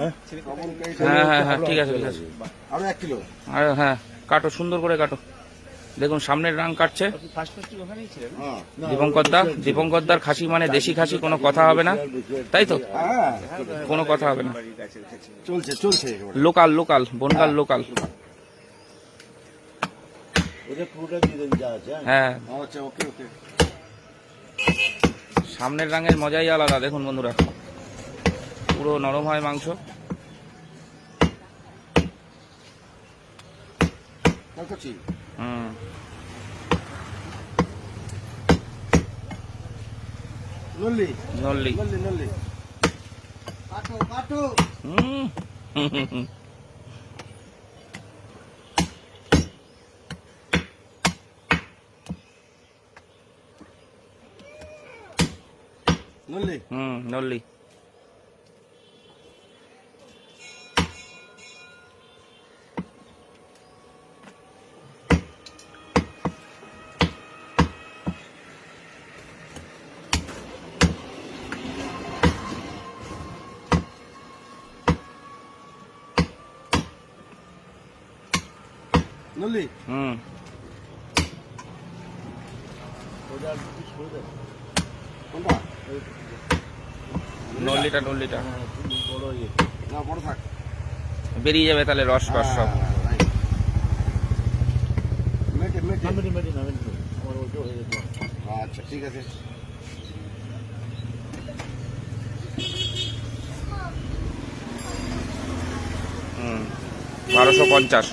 হ্যাঁ হ্যাঁ হ্যাঁ ঠিক আছে ঠিক আছে। আরও এক কিলো। আর হ্যাঁ কাটো সুন্দর করে কাটো। দেখুন সামনের রাং কাটছে। হ্যাঁ। দীপঙ্করদা দীপঙ্করদার খাসি মানে দেশি খাসি কোনো কথা হবে না। তাই তো? হ্যাঁ। কোনো কথা হবে না। চলছে চলছে লোকাল লোকাল বনগাল লোকাল। ওটা পুরোটা দিয়ে দেন যা আছে হ্যাঁ। আচ্ছা সামনের রাঙের মজাই আলাদা দেখুন বন্ধুরা। পুরো নরম হয় মাংস। কল করছি হুম। নল্লি। নল্লি। নল্লি নল্লি। কাটো কাটো হুম হুম, হুম, হুম। নল্লি। হুম নল্লি। নল্লি হুম। নল্লিটা নল্লিটা হ্যাঁ বড় ইয়ে বড় থাক। বেরিয়ে যাবে তাহলে রস রস সব। হ্যাঁ, হয়ে যেত আচ্ছা ঠিক আছে। হুম। বারোশো পঞ্চাশ।